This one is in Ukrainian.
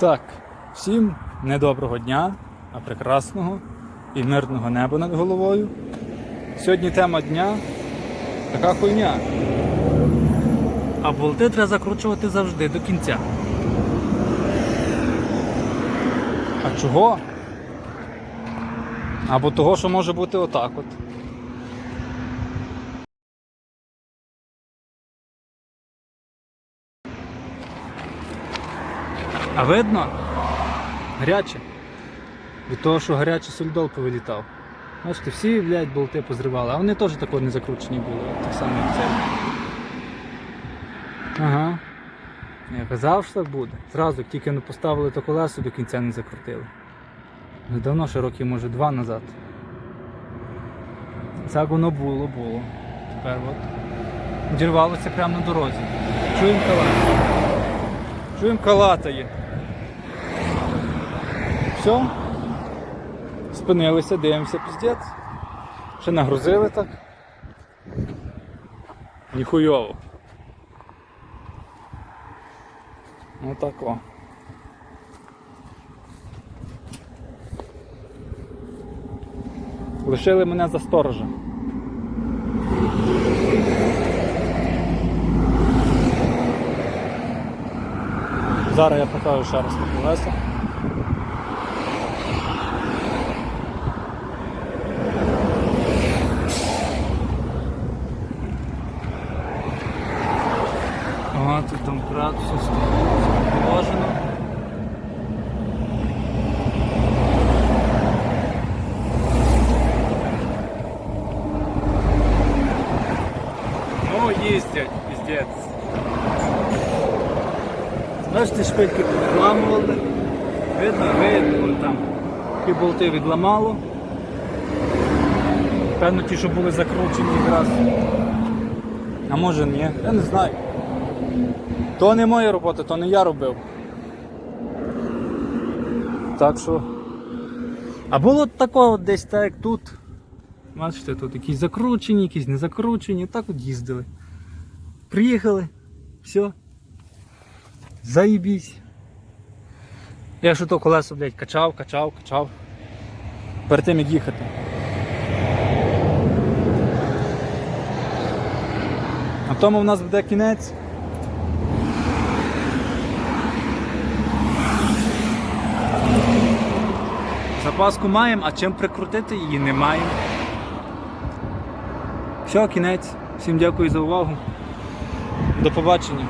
Так, всім недоброго дня, а прекрасного і мирного неба над головою. Сьогодні тема дня така хуйня. А болти треба закручувати завжди до кінця. А чого? Або того, що може бути отак от. А видно? Гаряче. Від того, що гарячий сольдол повилітав. Бачите, всі, блядь, болти позривали, а вони теж такого не закручені були, так само, як цей. Ага. Я казав, що так буде. Зразу, тільки не поставили то колесо, до кінця не закрутили. Вже давно, ще років, може, два назад. Так воно було, було. Тепер от. Дірвалося прямо на дорозі. Чуємо калатає. Чуємо калатає. Все. Спинилися, дивимося, піздець. Ще нагрузили так. Ніхуйово. Отак о. Лишили мене за сторожа. Зараз я покажу ще раз на колеса. Ага, тут там все положено. Ну, їздять, піздець. Бачите, шпильки відламували. Видно, видно, там. Ті болти відламало. Певно, ті, що були закручені якраз. А може ні, я не знаю. То не моя робота, то не я робив. Так що. А було такого десь так, як тут. Бачите, тут якісь закручені, якісь не закручені, так от їздили. Приїхали, все. Заїбісь. Я що то колесо, блядь, качав, качав, качав. Перед тим як їхати. А тому в нас буде кінець. Запаску маємо, а чим прикрутити її не маємо. Все, кінець. Всім дякую за увагу. До побачення.